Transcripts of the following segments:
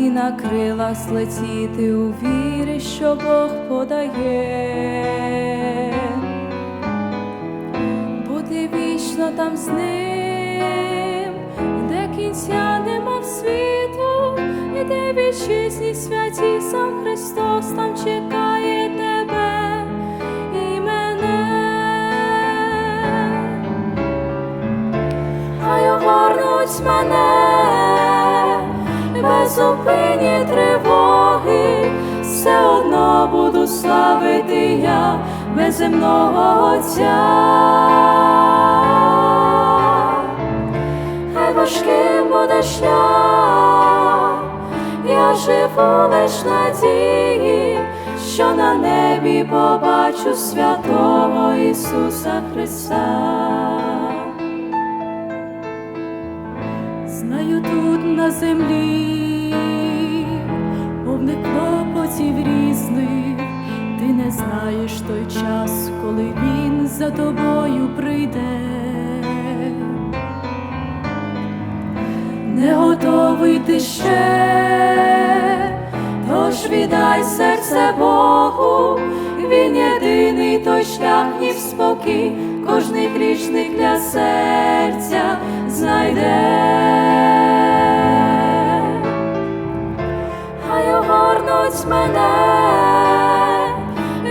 і на крилах злетіти у вірі, що Бог подає, бути вічно там з ним, де кінця нема в світу, і де вітчизні святі сам Христос там чекає тебе і мене. Хай огорнуть мене зупині тривоги, все одно буду славити я безземного Отця. Хай важким буде шлях, я живу лиш надії, що на небі побачу святого Ісуса Христа. Знаю тут на землі повне клопотів різних, ти не знаєш той час, коли він за тобою прийде. Не готовий ти ще, віддай серце Богу, він єдиний той шлях, ніж спокій, кожний грішник для серця знайде. Хай огорнуть мене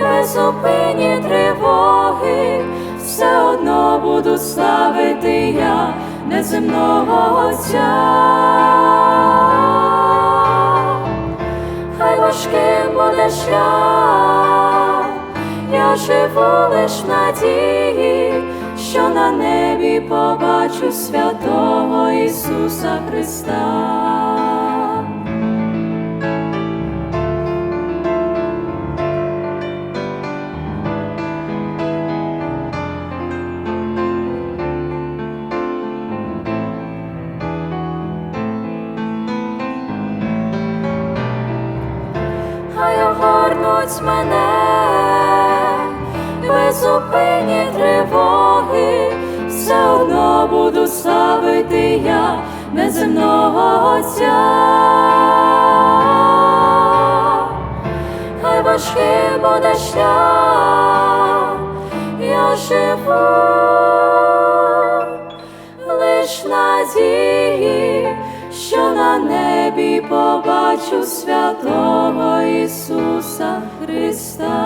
без зупині тривоги, все одно буду славити я неземного Отця. Важким буде шлях, я живу лиш надії, що на небі побачу святого Ісуса Христа. Огорнуть мене без зупині тривоги, все одно буду славити я неземного Отця. Хай важким буде шлях, я живу лиш надії, що на небі побачу святого Ісуса Христа.